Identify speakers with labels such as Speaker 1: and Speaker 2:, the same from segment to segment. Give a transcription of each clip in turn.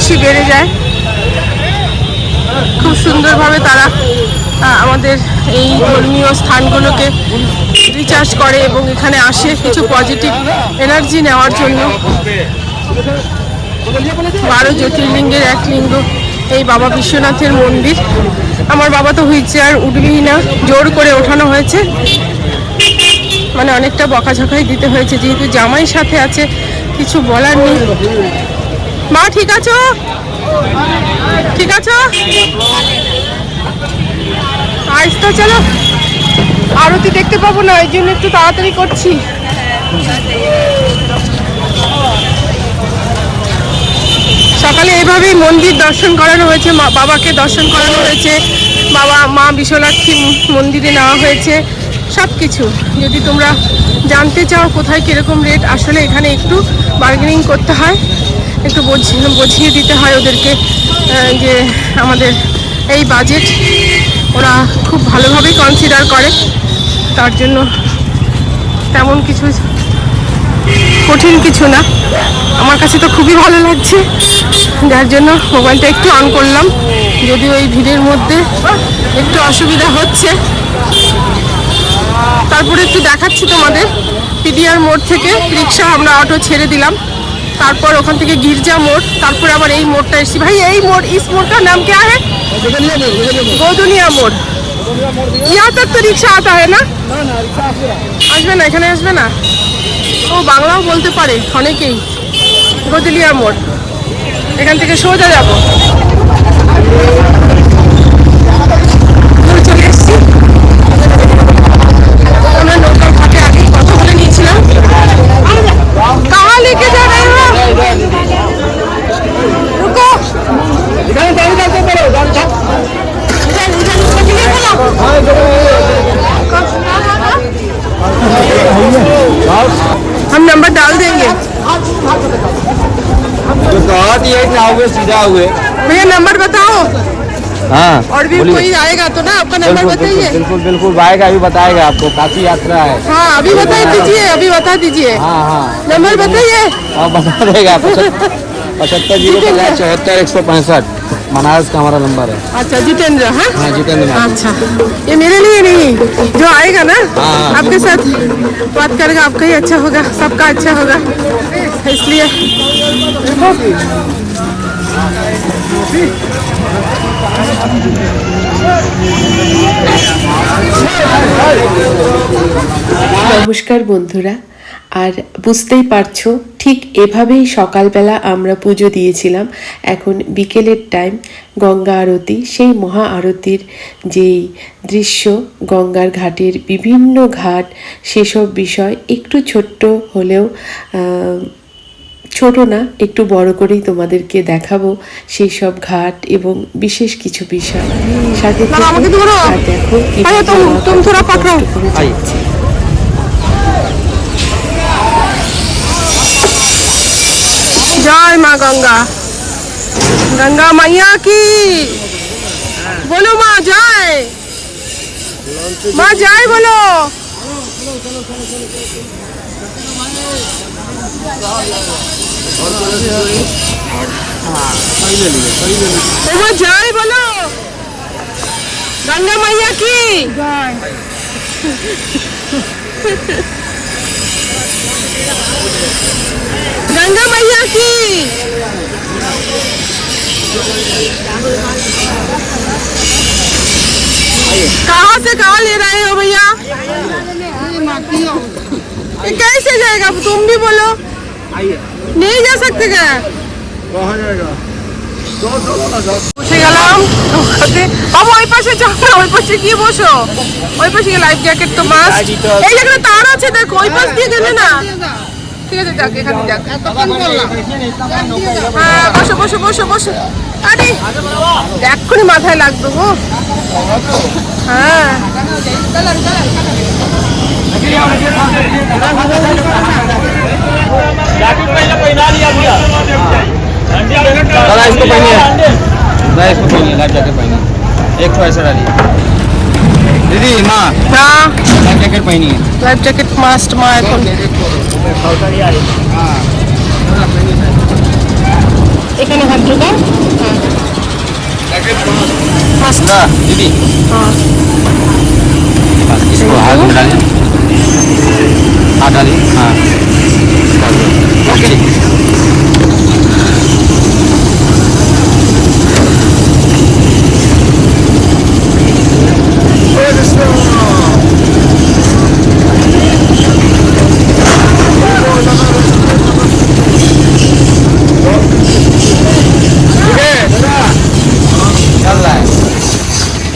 Speaker 1: বেশি বেড়ে যায়। খুব সুন্দরভাবে তারা আমাদের এই ধর্মীয় স্থানগুলোকে রিচার্জ করে এবং এখানে আসে কিছু পজিটিভ এনার্জি নেওয়ার জন্য। বারো জ্যোতির্লিঙ্গের এক লিঙ্গ, এই বাবা বিশ্বনাথের মন্দির। আমার বাবা তো হুইল চেয়ার উঠবেই না, জোর করে ওঠানো হয়েছে। মানে অনেকটা বকাঝকাই দিতে হয়েছে, যেহেতু জামাই সাথে আছে, কিছু বলার নেই। মা, ঠিক আছো? ঠিক আছো? আজ তো চলো। আরতি দেখতে পাবো না এই জন্য একটু তাড়াতাড়ি করছি। সকালে এইভাবেই মন্দির দর্শন করানো হয়েছে বাবাকে দর্শন করানো হয়েছে, বাবা, মা বিশ্বলক্ষ্মী মন্দিরে নেওয়া হয়েছে সব কিছু যদি তোমরা জানতে চাও কোথায় কীরকম রেট আসলে এখানে একটু বার্গেনিং করতে হয়। একটু বুঝিয়ে বুঝিয়ে দিতে হয় ওদেরকে যে আমাদের এই বাজেট ওরা খুব ভালোভাবেই কনসিডার করে। তার জন্য তেমন কিছু কঠিন কিছু না। আমার কাছে তো খুবই ভালো লাগছে। যার জন্য মোবাইলটা একটু অন করলাম। যদিও এই ভিড়ের মধ্যে একটু অসুবিধা হচ্ছে। তারপরে একটু দেখাচ্ছি তোমাদের। পিডিআর মোড় থেকে রিক্সা আমরা অটো ছেড়ে দিলাম। তারপর ওখান থেকে গির্জা মোড় তারপর আবার এই মোড়টা এসেছি ভাই এই মোড় ইস মোড়টার নাম क्या है গোদুনিয়া মোড় यहाँ तक तो रिक्शा आता है ना আসবে না এখানে আসবে না ও বাংলাও বলতে পারে অনেকেই গদিলিয়া মোড় এখান থেকে সোজা যাব চলে এসছি আমরা নৌকার ঘাটে আগে কথা বলে নিয়েছিলাম रुको इधर इधर इधर से इधर इधर इधर इधर हम नंबर डाल देंगे।
Speaker 2: जो कहा हुए सीधा हुए
Speaker 1: मुझे नंबर बताओ।
Speaker 2: हाँ।
Speaker 1: और भी कोई आएगा तो ना आपका नंबर बताइए।
Speaker 2: बिल्कुल बिल्कुल आएगा अभी बताएगा आपको काफ़ी यात्रा है।
Speaker 1: हाँ अभी बता दीजिए अभी बता दीजिए।
Speaker 2: हाँ हाँ।
Speaker 1: नंबर बताइए।
Speaker 2: अब बता देगा पचहत्तर ज़ीरो पचास चौहत्तर एक सौ पैंसठ। बनारस का हमारा नंबर है।
Speaker 1: अच्छा जितेंद्र हाँ?
Speaker 2: हाँ जितेंद्र
Speaker 1: अच्छा। ये मेरे लिए नहीं जो आएगा ना
Speaker 2: हाँ।
Speaker 1: आपके साथ बात करेगा आपका ही अच्छा होगा सबका अच्छा होगा। इसलिए
Speaker 3: নমস্কার বন্ধুরা, আর বুঝতেই পারছ, ঠিক এভাবেই সকালবেলা আমরা পুজো দিয়েছিলাম। এখন বিকেলের টাইম গঙ্গা আরতি, সেই মহা আরতির যেই দৃশ্য, গঙ্গার ঘাটের বিভিন্ন ঘাট, সেসব বিষয় একটু ছোট্ট হলেও ছোট না একটু বড় করেই তোমাদেরকে দেখাবো সেই সব ঘাট এবং বিশেষ কিছু বিষয়। সাথে দেখো
Speaker 1: জয়
Speaker 3: মা
Speaker 1: গঙ্গা। গঙ্গা
Speaker 3: মাইয়া
Speaker 1: কি?
Speaker 3: বলো মা
Speaker 1: জয়। মা জয় বলো। চলো চলো চলো চলো जय माँ जय बोलो। गंगा मैया की। गंगा मैया की। कहाँ से कहाँ ले रहे हो भैया? कैसे जाएगा? तुम भी बोलो। नहीं जा सकते क्या বসে গেলাম নৌকাতে বাবু ওই পাশে যাও না ওই পাশে গিয়ে বসো ওই পাশে গিয়ে লাইফ জ্যাকেট তো মাস্ট এই যেখানে তার আছে দেখো ওই পাশ দিয়ে গেলে না ঠিক আছে যাক এখানে যাক হ্যাঁ বসো বসো বসো বসো আরে এক্ষুনি মাথায় লাগবে গো হ্যাঁ
Speaker 2: इसको पहनिए। इसको पहनिए लाइफ जैकेट पहनिए। एक तो ऐसा डालिए दीदी माँ।
Speaker 1: Life jacket life jacket
Speaker 2: must माँ
Speaker 1: हाँ,
Speaker 2: इसको हाथ में हाथ हाँ।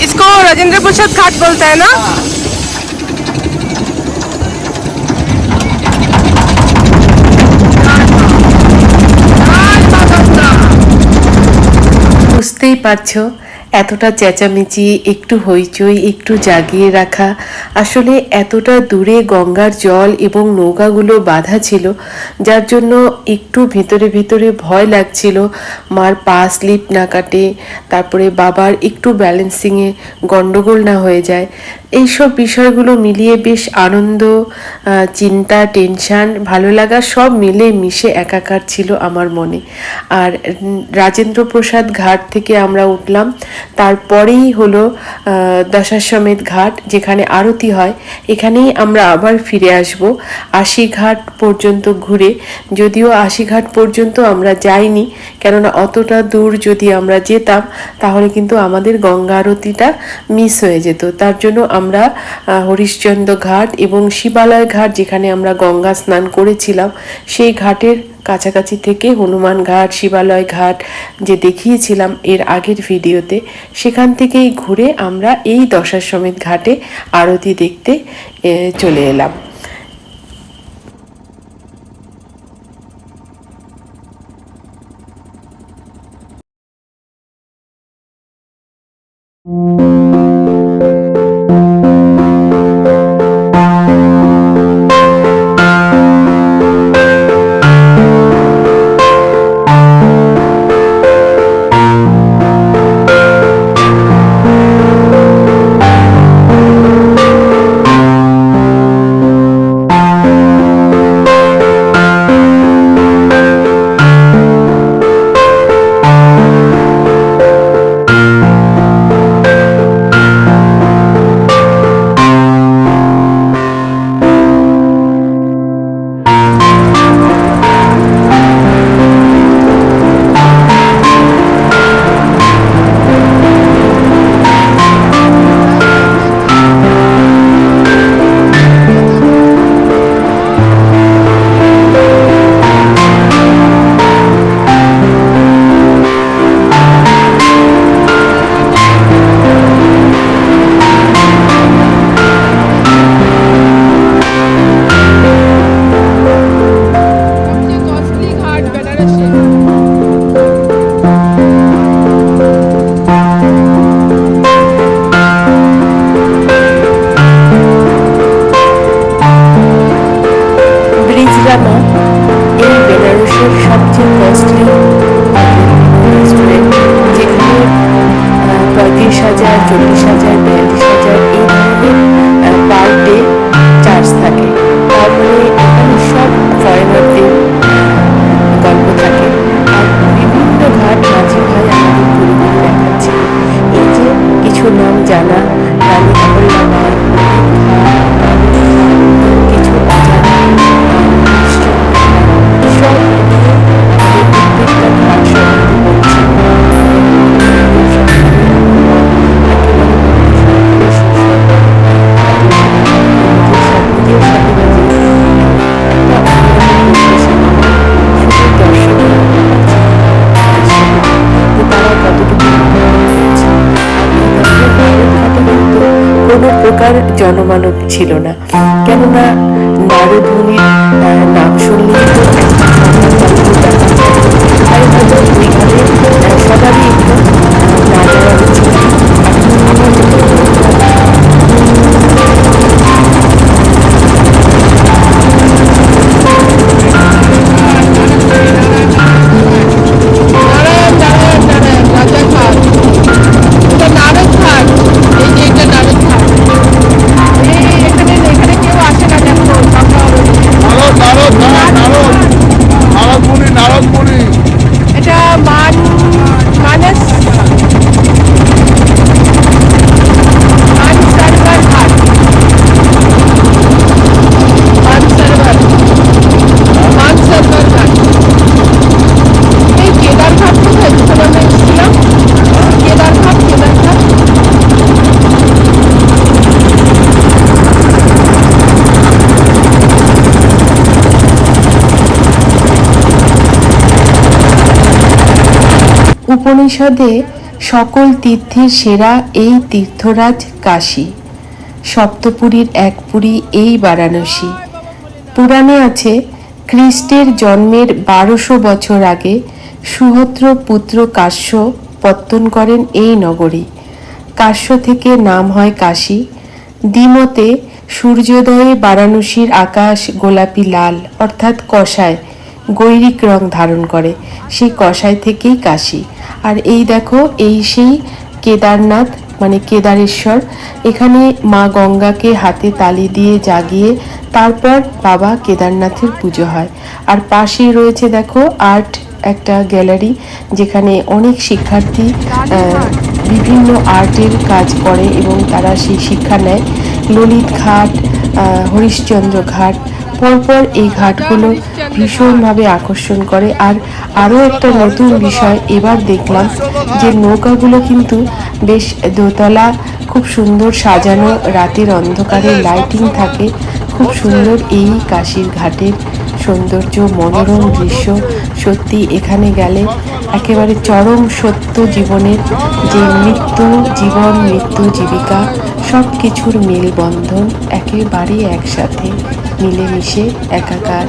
Speaker 1: इसको राजेंद्र प्रसाद घाट बोलता है ना?
Speaker 3: বুঝতেই পারছ, এতটা চেঁচামেচি, একটু হইচই, একটু জাগিয়ে রাখা। আসলে এতটা দূরে গঙ্গার জল এবং নৌকাগুলো বাধা ছিল, যার জন্য একটু ভিতরে ভিতরে ভয় লাগছিল। মার পা স্লিপ না কাটে, তারপরে বাবার একটু ব্যালেন্সিংয়ে গণ্ডগোল না হয়ে যায়। এইসব বিষয়গুলো মিলিয়ে বেশ আনন্দ চিন্তা টেনশন ভালো লাগা সব মিলে মিশে একাকার ছিল আমার মনে। আর উম, রাজেন্দ্র প্রসাদ ঘাট থেকে আমরা উঠলাম। তারপরেই হলো দশাশ্বমেধ ঘাট যেখানে আরতি হয়। এখানেই আমরা আবার ফিরে আসব আশি ঘাট পর্যন্ত ঘুরে। যদিও আশি ঘাট পর্যন্ত আমরা যাইনি কেননা অতটা দূর যদি আমরা যেতাম তাহলে কিন্তু আমাদের গঙ্গা আরতিটা মিস হয়ে যেত। তার জন্য আমরা হরিশ্চন্দ্র ঘাট এবং শিবালয় ঘাট যেখানে আমরা গঙ্গা স্নান করেছিলাম, সেই ঘাটের কাছাকাছি থেকে হনুমান ঘাট, শিবালয় ঘাট যে দেখিয়েছিলাম এর আগের ভিডিওতে, সেখান থেকেই ঘুরে আমরা এই দশাশ্বমেধ ঘাটে আরতি দেখতে চলে এলাম। উপনিষদে সকল তীর্থের সেরা এই তীর্থরাজ কাশী। সপ্তপুরীর এক পুরী এই বারাণসী। পুরাণে আছে, খ্রিস্টের জন্মের বারোশো বছর আগে সুহত্র পুত্র কাশ্য পত্তন করেন এই নগরী। কাশ্য থেকে নাম হয় কাশী। দ্বিমতে সূর্যোদয়ে বারাণসীর আকাশ গোলাপি লাল, অর্থাৎ কষায়। গৈরিক রং ধারণ করে। সেই কষায় থেকেই কাশি। আর এই দেখো, এই সেই কেদারনাথ মানে কেদারেশ্বর, এখানে মা গঙ্গাকে হাতে তালি দিয়ে জাগিয়ে তারপর বাবা কেদারনাথের পুজো হয়। আর পাশেই রয়েছে দেখো আর্ট একটা গ্যালারি, যেখানে অনেক শিক্ষার্থী বিভিন্ন আর্টের কাজ করে এবং তারা সেই শিক্ষা নেয়। ললিত ঘাট হরিশ্চন্দ্র ঘাট পরপর এই ঘাটগুলো ভীষণভাবে আকর্ষণ করে। আর আরও একটা নতুন বিষয় এবার দেখলাম যে নৌকাগুলো কিন্তু বেশ দোতলা, খুব সুন্দর সাজানো, রাতের অন্ধকারে লাইটিং থাকে। খুব সুন্দর এই কাশির ঘাটের সৌন্দর্য, মনোরম দৃশ্য সত্যি এখানে গেলে একেবারে চরম সত্য জীবনের যে মৃত্যু, জীবন, মৃত্যু, জীবিকা সব কিছুর মেলবন্ধন একেবারে একসাথে। মিলেমিশে একাকার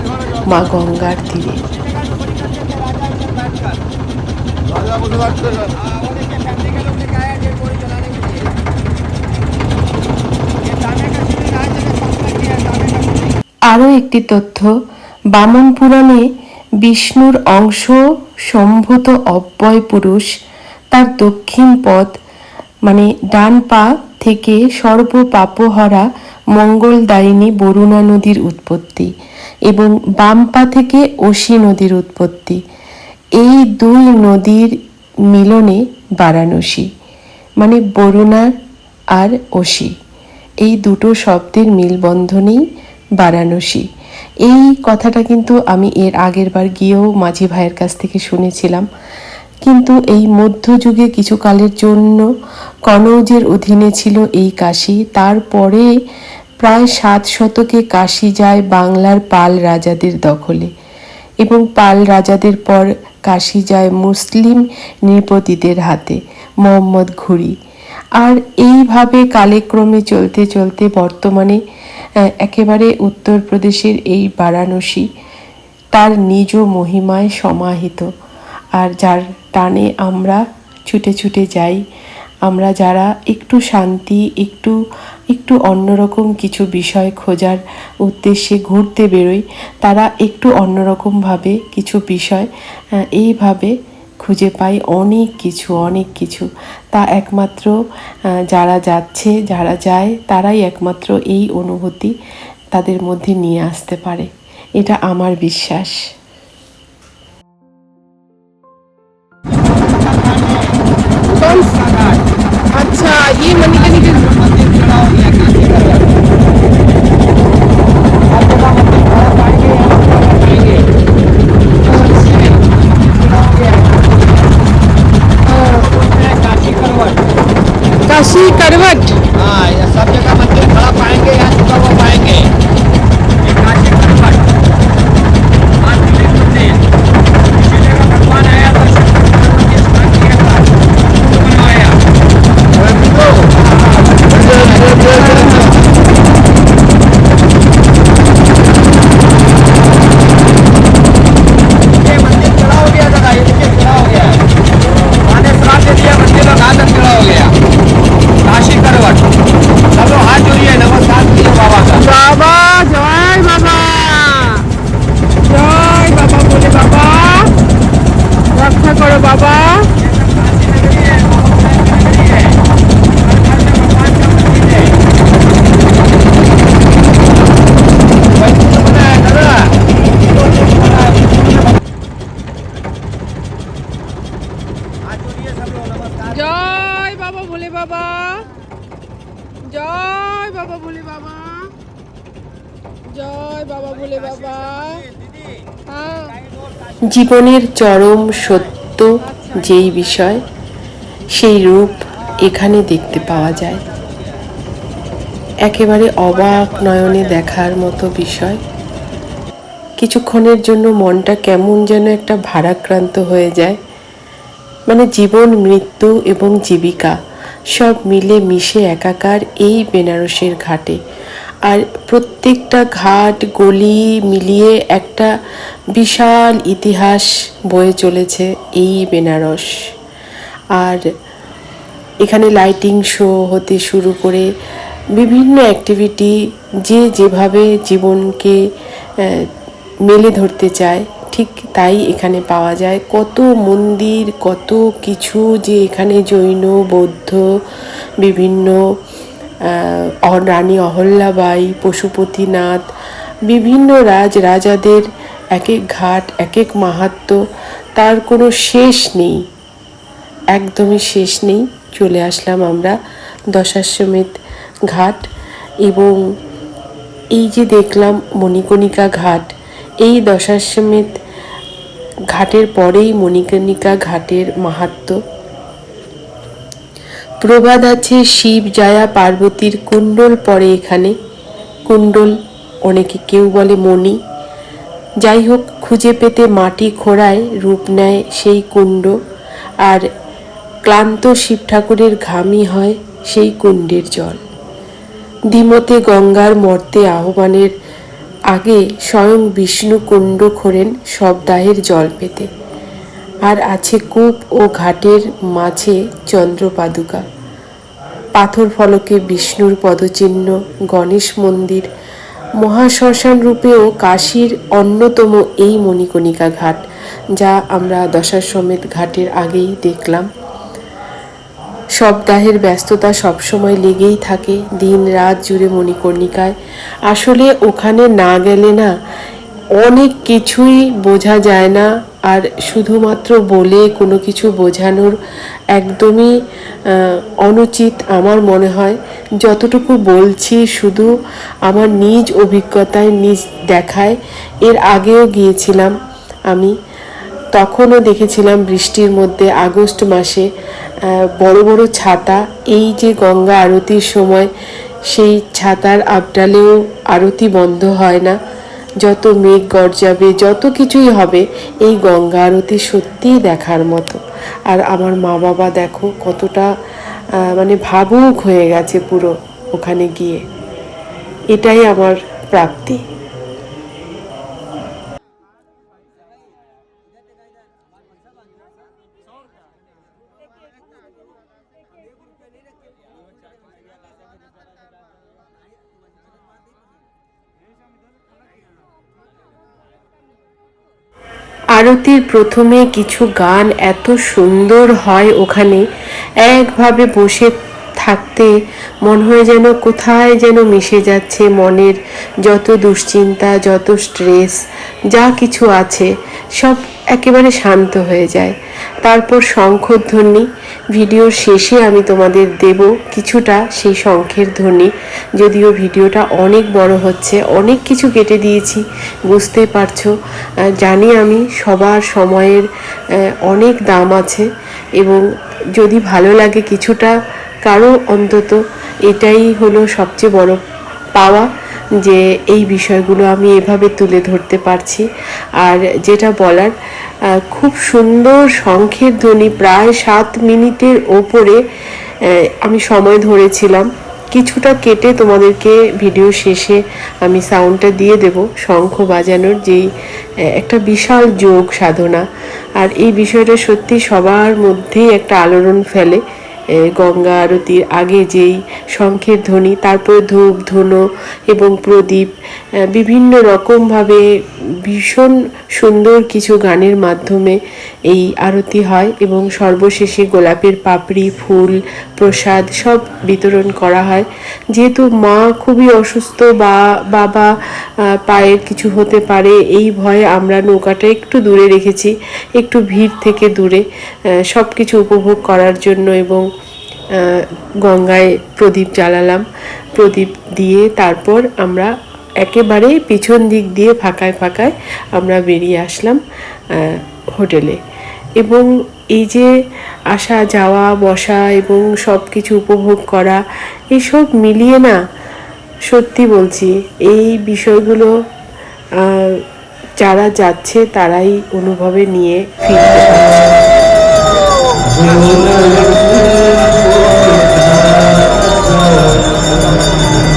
Speaker 3: মা গঙ্গার তীরে। আরও একটি তথ্য, বামন পুরাণে বিষ্ণুর অংশ সম্ভূত অব্যয় পুরুষ তার দক্ষিণ পথ মানে ডান পা থেকে সর্ব পাপহরা মঙ্গলদায়িনী বরুণা নদীর উৎপত্তি এবং বাম পা থেকে অসি নদীর উৎপত্তি। এই দুই নদীর মিলনে বারাণসী মানে বরুণা আর অসি। এই দুটো শব্দের মিলবন্ধনেই বারাণসী। এই কথাটা কিন্তু আমি এর আগের বার গিয়েও মাঝি ভাইয়ের কাছ থেকে শুনেছিলাম। কিন্তু এই মধ্যযুগে কিছুকালের জন্য কনৌজের অধীনে ছিল এই কাশী। তারপরে প্রায় সাত শতকে কাশী যায় বাংলার পাল রাজাদের দখলে এবং পাল রাজাদের পর কাশী যায় মুসলিম নৃপতিদের হাতে, মোহাম্মদ ঘুরি। আর এইভাবে কালেক্রমে চলতে চলতে বর্তমানে একেবারে উত্তরপ্রদেশের এই বারাণসী তার নিজ মহিমায় সমাহিত। আর যার টানে আমরা ছুটে ছুটে যাই, আমরা যারা একটু শান্তি, একটু একটু অন্যরকম কিছু বিষয় খোঁজার উদ্দেশ্যে ঘুরতে বেরোই, তারা একটু অন্যরকমভাবে কিছু বিষয় এইভাবে খুঁজে পাই অনেক কিছু অনেক কিছু। তা একমাত্র যারা যাচ্ছে, যারা যায়, তারাই একমাত্র এই অনুভূতি তাদের মধ্যে নিয়ে আসতে পারে। এটা আমার বিশ্বাস।
Speaker 1: Ibrahim and
Speaker 3: জীবনের চরম সত্য যেই বিষয়, সেই রূপ এখানে দেখতে পাওয়া যায়। একেবারে অবাক নয়নে দেখার মতো বিষয়। কিছুক্ষণের জন্য মনটা কেমন যেন একটা ভারাক্রান্ত হয়ে যায়। মানে জীবন, মৃত্যু এবং জীবিকা সব মিলে মিশে একাকার এই বেনারসের ঘাটে। আর প্রত্যেকটা ঘাট, গলি মিলিয়ে একটা বিশাল ইতিহাস বয়ে চলেছে এই বেনারস। আর এখানে লাইটিং শো হতে শুরু করে বিভিন্ন অ্যাক্টিভিটি যে যেভাবে জীবনকে মেলে ধরতে চায়, ঠিক তাই এখানে পাওয়া যায়। কত মন্দির, কত কিছু যে এখানে জৈন, বৌদ্ধ, বিভিন্ন রানী অহল্যাবাই, পশুপতিনাথ, বিভিন্ন রাজ রাজাদের এক এক ঘাট এক এক মাহাত্ম, তার কোনো শেষ নেই। একদমই শেষ নেই। চলে আসলাম আমরা দশাশ্বমেধ ঘাট এবং এই যে দেখলাম মণিকণিকা ঘাট, এই দশাশ্বমেধ ঘাটের পরেই মণিকণিকা ঘাটের মাহাত্ম্য প্রবাদ আছে শিব জায়া পার্বতীর কুণ্ডল পড়ে এখানে। কুণ্ডল অনেকে কেউ বলে মণি। যাই হোক, খুঁজে পেতে মাটি খোঁড়ায় রূপ নেয় সেই কুণ্ড। আর ক্লান্ত শিব ঠাকুরের ঘামই হয় সেই কুণ্ডের জল। দ্বিমতে গঙ্গার মর্তে আহ্বানের আগে স্বয়ং বিষ্ণু কুণ্ড খোঁড়েন সব দাহের জল পেতে। আর আছে কূপ ও ঘাটের মাঝে চন্দ্রপাদুকা। পাথর ফলকে বিষ্ণুর পদচিহ্ন, গণেশ মন্দির, মহাশ্মশান রূপেও কাশীর অন্যতম এই মণিকণিকা ঘাট, যা আমরা দশাশ্বমেধ ঘাটের আগেই দেখলাম। সপ্তাহের ব্যস্ততা সবসময় লেগেই থাকে দিন রাত জুড়ে মণিকর্ণিকায় আসলে ওখানে না গেলে না অনেক কিছুই বোঝা যায় না আর শুধুমাত্র বলে কোনো কিছু বোঝানোর একদমই অনুচিত আমার মনে হয়। যতটুকু বলছি শুধু আমার নিজ অভিজ্ঞতায়, নিজ দেখায়, এর আগেও গিয়েছিলাম আমি। তখনও দেখেছিলাম বৃষ্টির মধ্যে আগস্ট মাসে বড় বড় ছাতা, এই যে গঙ্গা আরতির সময় সেই ছাতার আবডালেও আরতি বন্ধ হয় না। যত মেঘ গর্জাবে, যত কিছুই হবে, এই গঙ্গা আরতি সত্যিই দেখার মতো। আর আমার মা বাবা দেখো কতটা মানে ভাবুক হয়ে গেছে পুরো ওখানে গিয়ে। এটাই আমার প্রাপ্তি। আরতির প্রথমে কিছু গান এত সুন্দর হয় ওখানে। একভাবে বসে থাকতে মন হয়ে যেন কোথায় যেন মিশে যাচ্ছে মনের যত দুশ্চিন্তা, যত স্ট্রেস যা কিছু আছে, সব একেবারে শান্ত হয়ে যায়। তারপর শঙ্খধ্বনি ভিডিওর শেষে আমি তোমাদের দেব কিছুটা সেই শঙ্খের ধ্বনি। যদিও ভিডিওটা অনেক বড় হচ্ছে, অনেক কিছু কেটে দিয়েছি বুঝতেই পারছ। জানি আমি সবার সময়ের অনেক দাম আছে এবং যদি ভালো লাগে কিছুটা, কারও অন্তত এটাই হলো সবচেয়ে বড় পাওয়া। যে এই বিষয়গুলো আমি এভাবে তুলে ধরতে পারছি। আর যেটা বলার খুব সুন্দর শঙ্খের ধ্বনি প্রায় সাত মিনিটের ওপরে আমি সময় ধরেছিলাম। কিছুটা কেটে তোমাদেরকে ভিডিও শেষে আমি সাউন্ডটা দিয়ে দেব। শঙ্খ বাজানোর যেই একটা বিশাল যোগ সাধনা। আর এই বিষয়টা সত্যি সবার মধ্যেই একটা আলোড়ন ফেলে। গঙ্গা আরতির আগে যেই শঙ্খের ধ্বনি, তারপরে ধূপ, ধুনো এবং প্রদীপ বিভিন্ন রকমভাবে ভীষণ সুন্দর কিছু গানের মাধ্যমে এই আরতি হয় এবং সর্বশেষে গোলাপের পাপড়ি, ফুল, প্রসাদ সব বিতরণ করা হয়। যেহেতু মা খুবই অসুস্থ বা বাবা পায়ের কিছু হতে পারে, এই ভয়ে আমরা নৌকাটা একটু দূরে রেখেছি, একটু ভিড় থেকে দূরে সব কিছু উপভোগ করার জন্য এবং গঙ্গায় প্রদীপ জ্বালালাম। প্রদীপ দিয়ে তারপর আমরা একেবারে পিছন দিক দিয়ে ফাঁকায় ফাঁকায় আমরা বেরিয়ে আসলাম হোটেলে। এবং এই যে আসা, যাওয়া, বসা এবং সব কিছু উপভোগ করা, এসব মিলিয়ে না সত্যি বলছি, এই বিষয়গুলো যারা যাচ্ছে তারাই অনুভবে নিয়ে ফিরতে পারছে।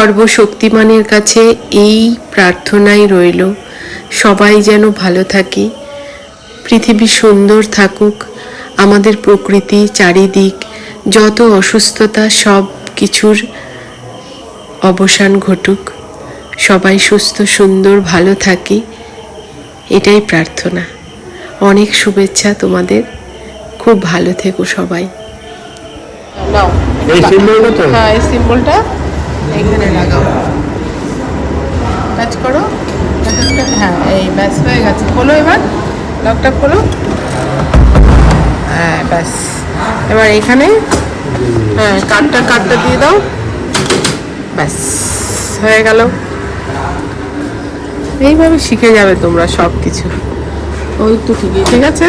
Speaker 3: সর্বশক্তিমানের কাছে এই প্রার্থনাই রইল সবাই যেন ভালো থাকি। পৃথিবী সুন্দর থাকুক আমাদের প্রকৃতি চারিদিক যত অসুস্থতা সব কিছুর অবসান ঘটুক। সবাই সুস্থ সুন্দর ভালো থাকি এটাই প্রার্থনা। অনেক শুভেচ্ছা তোমাদের খুব ভালো থেকো সবাই।
Speaker 2: এই সিম্বলটা
Speaker 1: হ্যাঁ এই সিম্বলটা এখানে লাগাও। করো। হ্যাঁ এই ব্যাস হয়ে গেছে। খোলো এবার। খোলো। হ্যাঁ ব্যাস। এবার এখানে হ্যাঁ কাঠটা দিয়ে দাও। ব্যাস, হয়ে গেল। এইভাবে শিখে যাবে তোমরা সব কিছু ওই তো ঠিকই। ঠিক আছে?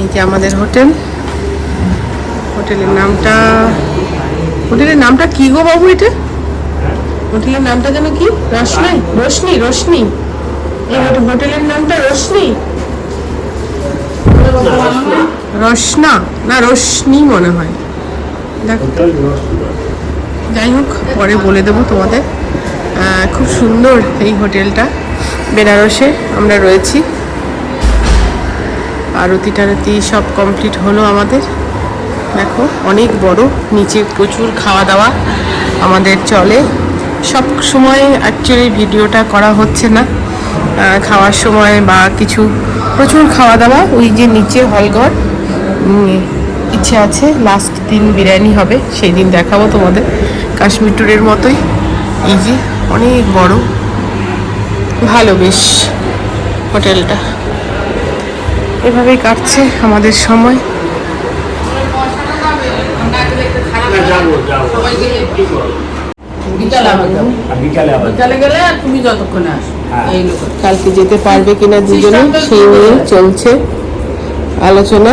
Speaker 1: এই যে আমাদের হোটেল। হোটেলের নামটা হোটেলের নামটা কি গো বাবু এটা? হোটেলের নামটা যেন কি? রোশনাই রোশনি রোশনি হোটেলের নামটা রোশনি? রসনা না রোশনি মনে হয়। দেখো। যাই হোক, পরে বলে দেবো তোমাদের। খুব সুন্দর এই হোটেলটা, বেনারসে আমরা রয়েছি। আরতি টারতি সব কমপ্লিট হলো আমাদের। দেখো, অনেক বড়, নিচে প্রচুর খাওয়া দাওয়া আমাদের চলে। সব সময় অ্যাকচুয়ালি ভিডিওটা করা হচ্ছে না। খাওয়ার সময় বা কিছু, প্রচুর খাওয়া দাওয়া ওই যে নিচে হলঘর ইচ্ছে আছে লাস্ট দিন বিরিয়ানি হবে সেই দিন দেখাবো তোমাদের। কাশ্মীর ট্যুরের মতোই। এই যে, অনেক বড়। ভালো বেশ, হোটেলটা। এভাবেই কাটছে আমাদের সময়
Speaker 2: যাব যাব কি করব
Speaker 4: বিকালে আবার যাব
Speaker 2: বিকালে আবার
Speaker 4: বিকালে গেলে আর তুমি যতক্ষণে আসো
Speaker 2: হ্যাঁ।
Speaker 4: এই লোক
Speaker 3: কালকে যেতে পারবে কিনা দুজনে? সেই নিয়ে চলছে আলোচনা।